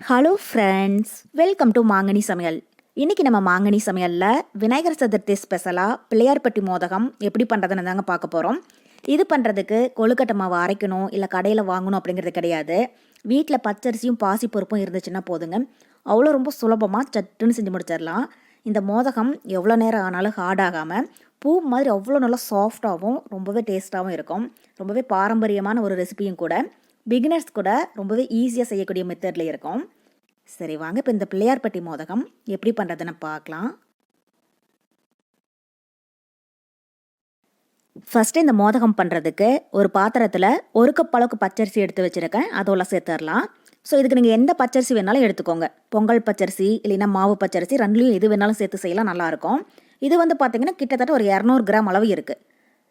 Hello friends welcome to மாங்கனி சமையல் இன்றைக்கி நம்ம மாங்கனி சமையலில் விநாயகர் சதுர்த்தி ஸ்பெஷலாக பிள்ளையார்பட்டி மோதகம் எப்படி பண்ணுறதுன்னு தாங்க பார்க்க போகிறோம் இது பண்ணுறதுக்கு கொழுக்கட்டை மாவு அரைக்கணும் இல்லை கடையில் வாங்கணும் அப்படிங்கிறது கிடையாது. வீட்டில் பச்சரிசியும் பாசிப்பருப்பும் இருந்துச்சுன்னா போதுங்க. அவ்வளோ ரொம்ப சுலபமாக சட்டுன்னு செஞ்சு முடிச்சிடலாம். இந்த மோதகம் எவ்வளோ நேரம் ஆனாலும் ஹார்ட் ஆகாமல் பூ மாதிரி அவ்வளோ நல்லா சாஃப்டாகவும் ரொம்பவே டேஸ்ட்டாகவும் இருக்கும். ரொம்பவே பாரம்பரியமான ஒரு ரெசிபியும் கூட. பிகினர்ஸ் கூட ரொம்பவே ஈஸியாக செய்யக்கூடிய மெத்தடில் இருக்கும். சரி வாங்க இப்போ இந்த பிள்ளையார்பட்டி மோதகம் எப்படி பண்ணுறதுன்னு பார்க்கலாம். ஃபஸ்ட்டு இந்த மோதகம் பண்ணுறதுக்கு ஒரு பாத்திரத்தில் ஒரு கப் அளவுக்கு பச்சரிசி எடுத்து வச்சுருக்கேன். அதோட சேர்த்துடலாம். ஸோ இதுக்கு நீங்கள் எந்த பச்சரிசி வேணாலும் எடுத்துக்கோங்க. பொங்கல் பச்சரிசி இல்லைன்னா மாவு பச்சரிசி ரெண்டுலையும் எது வேணாலும் சேர்த்து செய்யலாம் நல்லாயிருக்கும் இது வந்து பார்த்தீங்கன்னா கிட்டத்தட்ட ஒரு இரநூறு கிராம் அளவு இருக்குது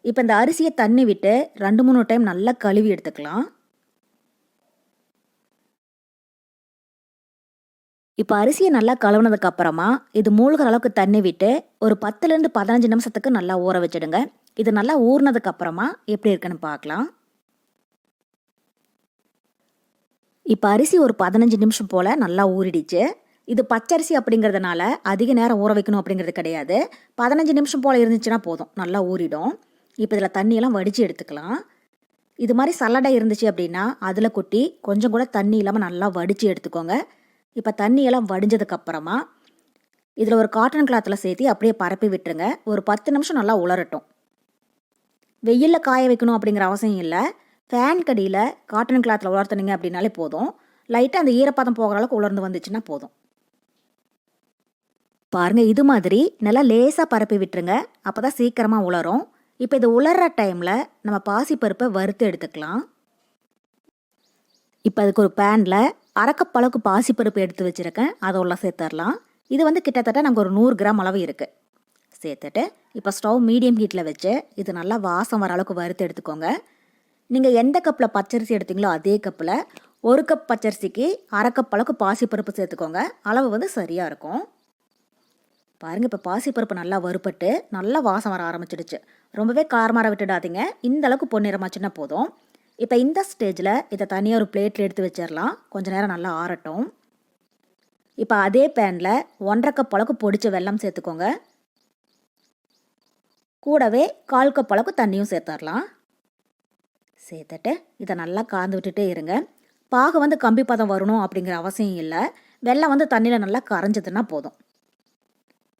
இப்போ இந்த அரிசியை தண்ணி விட்டு ரெண்டு மூணு டைம் நல்லா கழுவி எடுத்துக்கலாம். இப்போ அரிசியை நல்லா கழுவுனதுக்கு அப்புறமா இது மூழ்கிற அளவுக்கு தண்ணி விட்டு ஒரு பத்துலேருந்து பதினஞ்சு நிமிஷத்துக்கு நல்லா ஊற வச்சிடுங்க. இது நல்லா ஊறினதுக்கு அப்புறமா எப்படி இருக்குன்னு பார்க்கலாம். இப்போ அரிசி ஒரு பதினஞ்சு நிமிஷம் போல் நல்லா ஊறிடுச்சு. இது பச்சரிசி அப்படிங்கிறதுனால அதிக நேரம் ஊற வைக்கணும் அப்படிங்கிறது கிடையாது. பதினஞ்சு நிமிஷம் போல் இருந்துச்சுன்னா போதும். நல்லா ஊறிடும். இப்போ இதில் தண்ணியெல்லாம் வடித்து எடுத்துக்கலாம். இது மாதிரி சல்லடை இருந்துச்சு அப்படின்னா அதில் கொட்டி கொஞ்சம் கூட தண்ணி இல்லாமல் நல்லா வடித்து எடுத்துக்கோங்க. இப்போ தண்ணியெல்லாம் வடிஞ்சதுக்கப்புறமா இதில் ஒரு காட்டன் கிளாத்தில் சேர்த்து அப்படியே பரப்பி விட்டுருங்க. ஒரு பத்து நிமிஷம் நல்லா உலரட்டும். வெயிலில் காய வைக்கணும் அப்படிங்கிற அவசியம் இல்லை. ஃபேன் கடியில் காட்டன் கிளாத்தில் உலர்த்துனீங்க அப்படின்னாலே போதும். லைட்டாக அந்த ஈரப்பதம் போகிற அளவுக்கு உலர்ந்து வந்துச்சுன்னா போதும். பாருங்க இது மாதிரி நல்லா லேசாக பரப்பி விட்டுருங்க. அப்போ தான் சீக்கிரமாக உலரும். இப்போ இது உலர்ற டைமில் நம்ம பாசிப்பருப்பை வறுத்து எடுத்துக்கலாம். இப்போ அதுக்கு ஒரு பேனில் அரக்கப்பழக்கு பாசிப்பருப்பு எடுத்து வச்சுருக்கேன். அதை உள்ள சேர்த்துடலாம். இது வந்து கிட்டத்தட்ட நமக்கு ஒரு நூறு கிராம் அளவு இருக்குது சேர்த்துட்டு இப்போ ஸ்டவ் மீடியம் ஹீட்டில் வச்சு இது நல்லா வாசம் வர அளவுக்கு வறுத்து எடுத்துக்கோங்க. நீங்கள் எந்த கப்பில் பச்சரிசி எடுத்தீங்களோ அதே கப்பில் ஒரு கப் பச்சரிசிக்கு அரை கப் அளவுக்கு பாசிப்பருப்பு சேர்த்துக்கோங்க. அளவு வந்து சரியாக இருக்கும். பாருங்கள் இப்போ பாசிப்பருப்பு நல்லா வறுபட்டு நல்லா வாசம் வர ஆரம்பிச்சிடுச்சு. ரொம்பவே காரமாக விட்டுடாதீங்க. இந்த அளவுக்கு பொன்னிறமாச்சுன்னா போதும். இப்போ இந்த ஸ்டேஜில் இதை தனியாக ஒரு பிளேட்டில் எடுத்து வச்சிடலாம் கொஞ்சம் நேரம் நல்லா ஆறட்டும். இப்போ அதே பேனில் ஒன்றரை கப் அளவுக்கு பொடிச்ச வெல்லம் சேர்த்துக்கோங்க. கூடவே கால் கப் அளவுக்கு தண்ணியும் சேர்த்துடலாம் சேர்த்துட்டு இதை நல்லா காந்து விட்டுட்டே இருங்க. பாகு வந்து கம்பி பதம் வரணும் அப்படிங்கிற அவசியம் இல்லை. வெள்ளம் வந்து தண்ணியில் நல்லா கரைஞ்சதுன்னா போதும்.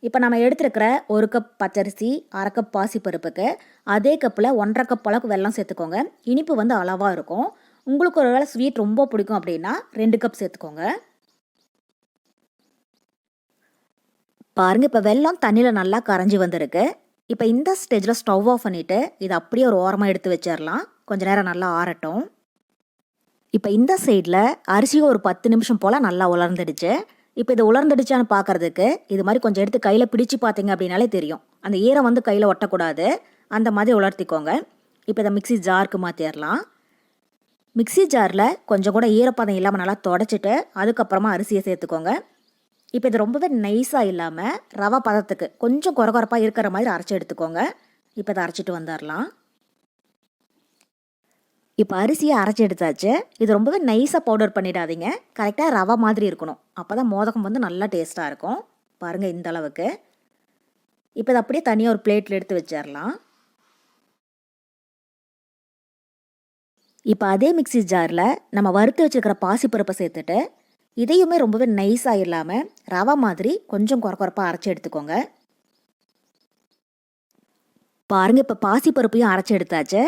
இப்போ நம்ம எடுத்துருக்கிற ஒரு கப் பச்சரிசி அரை கப் பாசிப்பருப்புக்கு அதே கப்பில் ஒன்றரை கப் அளவுக்கு வெல்லம் சேர்த்துக்கோங்க. இனிப்பு வந்து அளவாக இருக்கும். உங்களுக்கு ஒரு வேளை ஸ்வீட் ரொம்ப பிடிக்கும் அப்படின்னா ரெண்டு கப் சேர்த்துக்கோங்க. பாருங்கள் இப்போ வெல்லம் தண்ணியில் நல்லா கரைஞ்சி வந்திருக்கு. இப்போ இந்த ஸ்டேஜில் ஸ்டவ் ஆஃப் பண்ணிவிட்டு இதை அப்படியே ஒரு ஓரமாக எடுத்து வச்சிடலாம் கொஞ்சம் நேரம் நல்லா ஆறட்டும். இப்போ இந்த சைடில் அரிசியும் ஒரு பத்து நிமிஷம் போல் நல்லா உலர்ந்துடுச்சு. இப்போ இது உலர்ந்துடுச்சான்னு பார்க்கறதுக்கு இது மாதிரி கொஞ்சம் எடுத்து கையில் பிடிச்சு பார்த்தீங்க அப்படின்னாலே தெரியும். அந்த ஈரம் வந்து கையில் ஒட்டக்கூடாது. அந்த மாதிரி உலர்த்திக்கோங்க. இப்போ இதை மிக்ஸி ஜாருக்கு மாற்றிடலாம் மிக்ஸி ஜாரில் கொஞ்சம் கூட ஈரப்பதம் இல்லாமல் நல்லா தொடச்சிட்டு அதுக்கப்புறமா அரிசியை சேர்த்துக்கோங்க. இப்போ இது ரொம்பவே நைஸாக இல்லாமல் ரவா பதத்துக்கு கொஞ்சம் குறகுறப்பாக இருக்கிற மாதிரி அரைச்சி எடுத்துக்கோங்க. இப்போ இதை அரைச்சிட்டு வந்துடலாம். இப்போ அரிசியை அரைச்சி எடுத்தாச்சு. இது ரொம்பவே நைஸாக பவுடர் பண்ணிடாதீங்க. கரெக்டாக ரவை மாதிரி இருக்கணும். அப்போ தான் மோதகம் வந்து நல்லா டேஸ்ட்டாக இருக்கும். பாருங்கள் இந்த அளவுக்கு. இப்போ இதை அப்படியே தனியாக ஒரு பிளேட்டில் எடுத்து வச்சிடலாம். இப்போ அதே மிக்சி ஜாரில் நம்ம வறுத்து வச்சுருக்கிற பாசிப்பருப்பை சேர்த்துட்டு இதையுமே ரொம்பவே நைஸாக இல்லாமல் ரவை மாதிரி கொஞ்சம் குறக்குறப்பாக அரைச்சி எடுத்துக்கோங்க. பாருங்கள் இப்போ பாசிப்பருப்பையும் அரைச்சி எடுத்தாச்சு.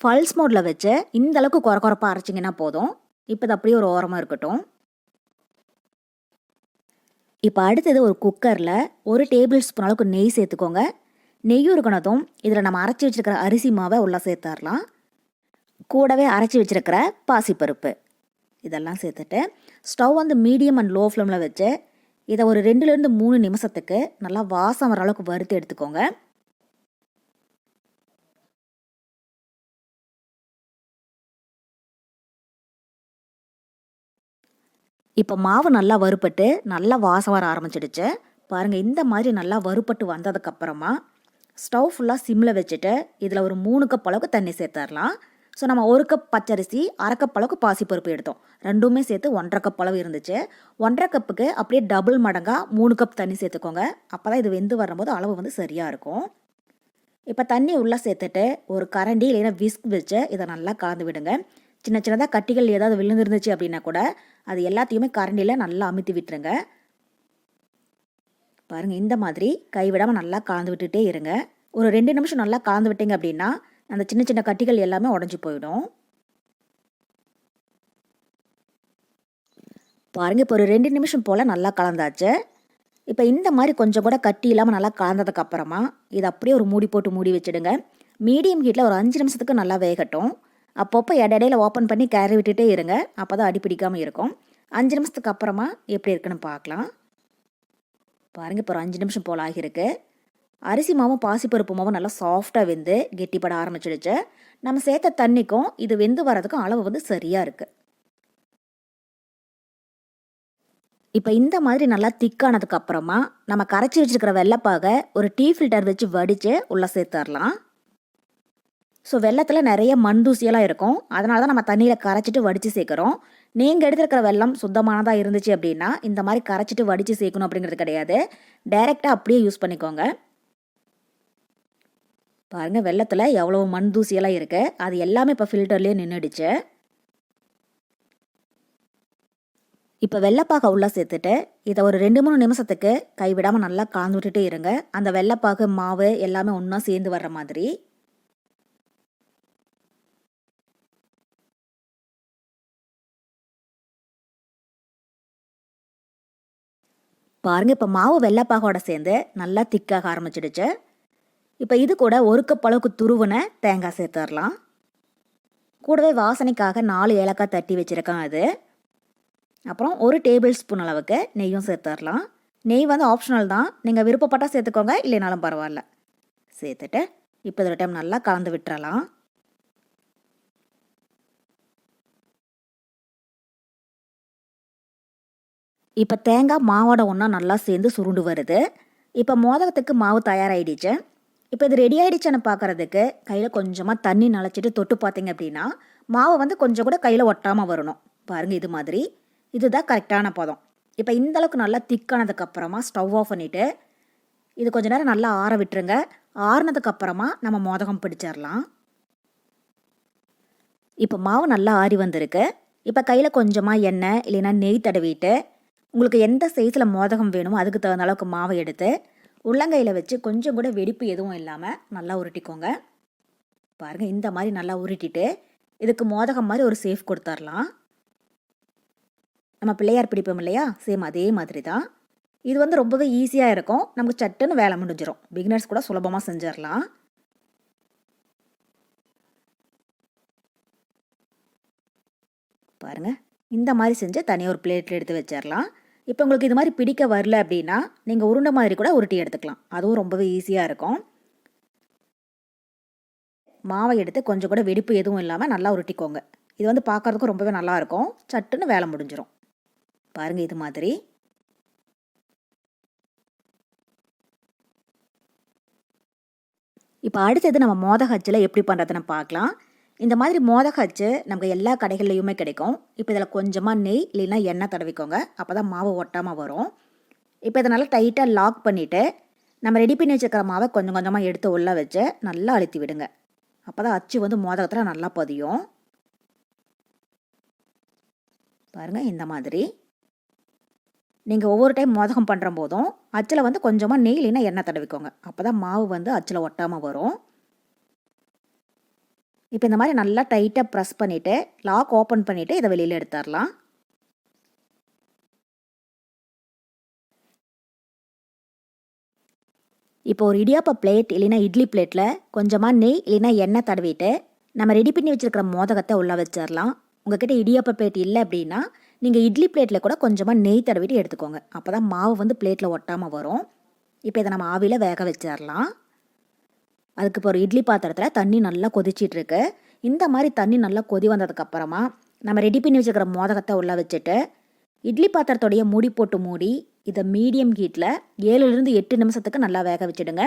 ஃபல்ஸ் மோடில் வச்சு இந்த அளவுக்கு குறை குறப்பாக அரைச்சிங்கன்னா போதும். இப்போ இது அப்படியே ஒரு ஓரமாக இருக்கட்டும். இப்போ அடுத்தது ஒரு குக்கரில் ஒரு டேபிள் ஸ்பூன் அளவுக்கு நெய் சேர்த்துக்கோங்க. நெய்யும் இருக்கணதும் இதில் நம்ம அரைச்சி வச்சுருக்கிற அரிசி மாவை உள்ளே சேர்த்துடலாம். கூடவே அரைச்சி வச்சுருக்கிற பாசிப்பருப்பு. இதெல்லாம் சேர்த்துட்டு ஸ்டவ் வந்து மீடியம் அண்ட் லோ ஃப்ளேமில் வச்சு இதை ஒரு ரெண்டுலேருந்து மூணு நிமிஷத்துக்கு நல்லா வாசம் வர அளவுக்கு வறுத்து எடுத்துக்கோங்க. இப்போ மாவு நல்லா வறுபட்டு நல்லா வாசம் வர ஆரம்பிச்சிடுச்சு. பாருங்கள் இந்த மாதிரி நல்லா வறுபட்டு வந்ததுக்கப்புறமா ஸ்டவ் ஃபுல்லாக சிம்மில் வச்சுட்டு இதில் ஒரு மூணு கப் அளவுக்கு தண்ணி சேர்த்துடலாம். ஸோ நம்ம ஒரு கப் பச்சரிசி அரை கப் அளவுக்கு பாசிப்பருப்பு எடுத்தோம். ரெண்டுமே சேர்த்து ஒன்றரை கப் அளவு இருந்துச்சு. ஒன்றரை கப்புக்கு அப்படியே டபுள் மடங்காக மூணு கப் தண்ணி சேர்த்துக்கோங்க. அப்போ தான் இது வெந்து வரும்போது அளவு வந்து சரியாக இருக்கும். இப்போ தண்ணி உள்ளே சேர்த்துட்டு ஒரு கரண்டி இல்லைன்னா விஸ்க் வச்சு இதை நல்லா கலந்து விடுங்க. சின்ன சின்னதாக கட்டிகள் ஏதாவது விழுந்துருந்துச்சு அப்படின்னா கூட அது எல்லாத்தையுமே கரண்டியில் நல்லா அமுத்தி விட்டுருங்க. பாருங்கள் இந்த மாதிரி கைவிடாமல் நல்லா கலந்து விட்டுட்டே இருங்க. ஒரு ரெண்டு நிமிஷம் நல்லா கலந்து விட்டீங்க அப்படின்னா அந்த சின்ன சின்ன கட்டிகள் எல்லாமே உடஞ்சி போயிடும். பாருங்கள் இப்போ ஒரு ரெண்டு நிமிஷம் போல் நல்லா கலந்தாச்சு. இப்போ இந்த மாதிரி கொஞ்சம் கூட கட்டி இல்லாமல் நல்லா கலந்ததுக்கப்புறமா இதை அப்படியே ஒரு மூடி போட்டு மூடி வச்சிடுங்க. மீடியம் ஹீட்டில் ஒரு அஞ்சு நிமிஷத்துக்கு நல்லா வேகட்டும். அப்பப்போ இடையில ஓப்பன் பண்ணி கேரி விட்டுட்டே இருங்க. அப்போ தான் அடி பிடிக்காமல் இருக்கும். அஞ்சு நிமிஷத்துக்கு அப்புறமா எப்படி இருக்குன்னு பார்க்கலாம். பாருங்க இப்போ ஒரு அஞ்சு நிமிஷம் போல் ஆகியிருக்கு. அரிசி மாவும் பாசிப்பருப்பு மாவும் நல்லா சாஃப்டாக வெந்து கெட்டிப்பட ஆரம்பிச்சிடுச்சு. நம்ம சேர்த்த தண்ணிக்கும் இது வெந்து வரதுக்கும் அளவு வந்து சரியாக இருக்குது இப்போ இந்த மாதிரி நல்லா திக்கானதுக்கு அப்புறமா நம்ம கரைச்சி வச்சிருக்கிற வெள்ளைப்பாக ஒரு டீ ஃபில்டர் வச்சு வடித்து உள்ளே சேர்த்துடலாம். ஸோ வெள்ளத்தில் நிறைய மண் தூசியெல்லாம் இருக்கும். அதனால தான் நம்ம தண்ணியில் கரைச்சிட்டு வடித்து சேர்க்குறோம். நீங்கள் எடுத்துருக்கிற வெள்ளம் சுத்தமானதாக இருந்துச்சு அப்படின்னா இந்த மாதிரி கரைச்சிட்டு வடித்து சேர்க்கணும் அப்படிங்கிறது கிடையாது. டைரெக்டாக அப்படியே யூஸ் பண்ணிக்கோங்க. பாருங்கள் வெள்ளத்தில் எவ்வளோ மண் தூசியெல்லாம் இருக்குது அது எல்லாமே இப்போ ஃபில்டர்லேயே நின்றுடுச்சு இப்போ வெள்ளைப்பாகை உள்ளே சேர்த்துட்டு இதை ஒரு ரெண்டு மூணு நிமிஷத்துக்கு கைவிடாமல் நல்லா கலந்து விட்டுட்டே இருங்க. அந்த வெள்ளைப்பாகு மாவு எல்லாமே ஒன்றா சேர்ந்து வர்ற மாதிரி. பாருங்க இப்போ மாவு வெள்ளைப்பாகோட சேர்ந்து நல்லா திக்காக ஆரம்பிச்சிடுச்சு. இப்போ இது கூட ஒரு கப் அளவுக்கு துருவனை தேங்காய் சேர்த்துடலாம் கூடவே வாசனைக்காக நாலு ஏலக்காய் தட்டி வச்சுருக்கேன் அது. அப்புறம் ஒரு டேபிள் ஸ்பூன் அளவுக்கு நெய்யும் சேர்த்துடலாம் நெய் வந்து ஆப்ஷனல் தான். நீங்கள் விருப்பப்பட்டால் சேர்த்துக்கோங்க இல்லைனாலும் பரவாயில்ல. சேர்த்துட்டு இப்போ இதில் டைம் நல்லா கலந்து விட்டுறலாம். இப்போ தேங்காய் மாவோட ஒன்றா நல்லா சேர்ந்து சுருண்டு வருது. இப்போ மோதகத்துக்கு மாவு தயாராகிடுச்சு இப்போ இது ரெடி ஆகிடுச்சுன்னு பார்க்குறதுக்கு கையில் கொஞ்சமாக தண்ணி நனைச்சிட்டு தொட்டு பார்த்தீங்க அப்படின்னா மாவு வந்து கொஞ்சம் கூட கையில் ஒட்டாமல் வரணும். பாருங்கள் இது மாதிரி. இதுதான் கரெக்டான பதம். இப்போ இந்த அளவுக்கு நல்லா திக்கானதுக்கப்புறமா ஸ்டவ் ஆஃப் பண்ணிவிட்டு இது கொஞ்சம் நேரம் நல்லா ஆற விட்டுருங்க. ஆறுனதுக்கப்புறமா நம்ம மோதகம் பிடிச்சிடலாம் இப்போ மாவு நல்லா ஆறி வந்திருக்கு. இப்போ கையில் கொஞ்சமாக எண்ணெய் இல்லைன்னா நெய் தடவிட்டு உங்களுக்கு எந்த சைஸில் மோதகம் வேணுமோ அதுக்கு தகுந்த அளவுக்கு மாவை எடுத்து உள்ளங்கையில் வச்சு கொஞ்சம் கூட வெடிப்பு எதுவும் இல்லாமல் நல்லா உருட்டிக்கோங்க. பாருங்கள் இந்த மாதிரி நல்லா உருட்டிட்டு இதுக்கு மோதகம் மாதிரி ஒரு சேஃப் கொடுத்துர்லாம். நம்ம பிள்ளையார் பிடிப்போம் இல்லையா? சேம் அதே மாதிரி தான் இது வந்து ரொம்பவே ஈஸியாக இருக்கும். நமக்கு சட்டுன்னு வேலை முடிஞ்சிடும் பிகினர்ஸ் கூட சுலபமாக செஞ்சிடலாம் பாருங்கள் இந்த மாதிரி செஞ்சு தனியாக ஒரு பிளேட்டில் எடுத்து வச்சிடலாம் இப்போ உங்களுக்கு இது மாதிரி பிடிக்க வரல அப்படின்னா நீங்கள் உருண்டை மாதிரி கூட உருட்டி எடுத்துக்கலாம். அதுவும் ரொம்பவே ஈஸியாக இருக்கும். மாவை எடுத்து கொஞ்சம் கூட வெடிப்பு எதுவும் இல்லாமல் நல்லா உருட்டிக்கோங்க. இது வந்து பார்க்குறதுக்கும் ரொம்பவே நல்லாயிருக்கும் சட்டுன்னு வேலை முடிஞ்சிடும் பாருங்கள் இது மாதிரி. இப்போ அடுத்தது நம்ம மோதக அச்சில் எப்படி பண்ணுறதுன்னு பார்க்கலாம். இந்த மாதிரி மோதக அச்சு நமக்கு எல்லா கடைகள்லையுமே கிடைக்கும். இப்போ இதில் கொஞ்சமாக நெய் இல்லைன்னா எண்ணெய் தடவிக்கோங்க. அப்போ தான் மாவு ஒட்டாமல் வரும். இப்போ இதனால் டைட்டாக லாக் பண்ணிவிட்டு நம்ம ரெடி பண்ணி வச்சுருக்கிற மாவை கொஞ்சம் கொஞ்சமாக எடுத்து உள்ளே வச்சு நல்லா அழுத்தி விடுங்க. அப்போ தான் அச்சு வந்து மோதகத்தில் நல்லா பதியும். பாருங்கள் இந்த மாதிரி. நீங்கள் ஒவ்வொரு டைம் மோதகம் பண்ணுற போதும் அச்சில் வந்து கொஞ்சமாக நெய் இல்லைன்னா எண்ணெய் தடவிக்கோங்க. அப்போ தான் மாவு வந்து அச்சில் ஒட்டாமல் வரும். இப்போ இந்த மாதிரி நல்லா டைட்டாக ப்ரெஸ் பண்ணிவிட்டு லாக் ஓப்பன் பண்ணிவிட்டு இதை வெளியில் எடுத்துடலாம். இப்போ ஒரு இடியாப்ப பிளேட் இல்லைன்னா இட்லி பிளேட்டில் கொஞ்சமாக நெய் இல்லைன்னா எண்ணெய் தடவிட்டு நம்ம ரெடி பண்ணி வச்சுருக்கிற மோதகத்தை உள்ளே வச்சிடலாம். உங்ககிட்ட இடியாப்ப பிளேட் இல்லை அப்படின்னா நீங்கள் இட்லி பிளேட்டில் கூட கொஞ்சமாக நெய் தடவிட்டு எடுத்துக்கோங்க. அப்போ தான் மாவு வந்து பிளேட்டில் ஒட்டாமல் வரும். இப்போ இதை நம்ம ஆவியில் வேக வச்சிடலாம். அதுக்கு இப்போ ஒரு இட்லி பாத்திரத்தில் தண்ணி நல்லா கொதிச்சிட்ருக்கு. இந்த மாதிரி தண்ணி நல்லா கொதி வந்ததுக்கப்புறமா நம்ம ரெடி பண்ணி வச்சுக்கிற மோதகத்தை உள்ளே வச்சுட்டு இட்லி பாத்திரத்தோடைய மூடி போட்டு மூடி இதை மீடியம் ஹீட்டில் ஏழுலேருந்து எட்டு நிமிஷத்துக்கு நல்லா வேக வச்சுடுங்க.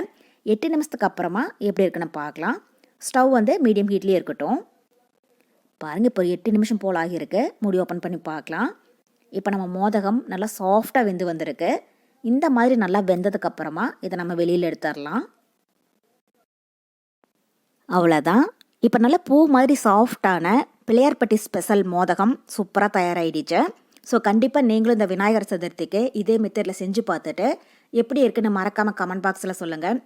எட்டு நிமிஷத்துக்கு அப்புறமா எப்படி இருக்குன்னு பார்க்கலாம். ஸ்டவ் வந்து மீடியம் ஹீட்லேயே இருக்கட்டும். பாருங்கள் இப்போ எட்டு நிமிஷம் போல் ஆகியிருக்கு. மூடி ஓப்பன் பண்ணி பார்க்கலாம். இப்போ நம்ம மோதகம் நல்லா சாஃப்டாக வெந்து வந்திருக்கு. இந்த மாதிரி நல்லா வெந்ததுக்கப்புறமா இதை நம்ம வெளியில் எடுத்துடலாம். அவ்வளோதான் இப்போ நல்ல பூ மாதிரி சாஃப்டான பிள்ளையார்பட்டி ஸ்பெஷல் மோதகம் சூப்பராக தயாராகிடுச்சு ஸோ கண்டிப்பாக நீங்களும் இந்த விநாயகர் சதுர்த்திக்கு இதே மெத்தடில் செஞ்சு பார்த்துட்டு எப்படி இருக்குன்னு மறக்காமல் கமெண்ட் பாக்ஸில் சொல்லுங்கள்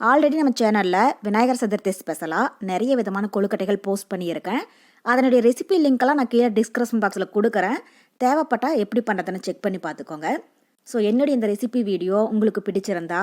ஆல்ரெடி நம்ம சேனலில் விநாயகர் சதுர்த்தி ஸ்பெஷலாக நிறைய விதமான கொழுக்கட்டைகள் போஸ்ட் பண்ணியிருக்கேன். அதனுடைய ரெசிபி லிங்க்கெல்லாம் நான் கீழே டிஸ்கிரிப்ஷன் பாக்ஸில் கொடுக்குறேன். தேவைப்பட்டால் எப்படி பண்ணுறதுன்னு செக் பண்ணி பார்த்துக்கோங்க. ஸோ என்னுடைய இந்த ரெசிபி வீடியோ உங்களுக்கு பிடிச்சிருந்தா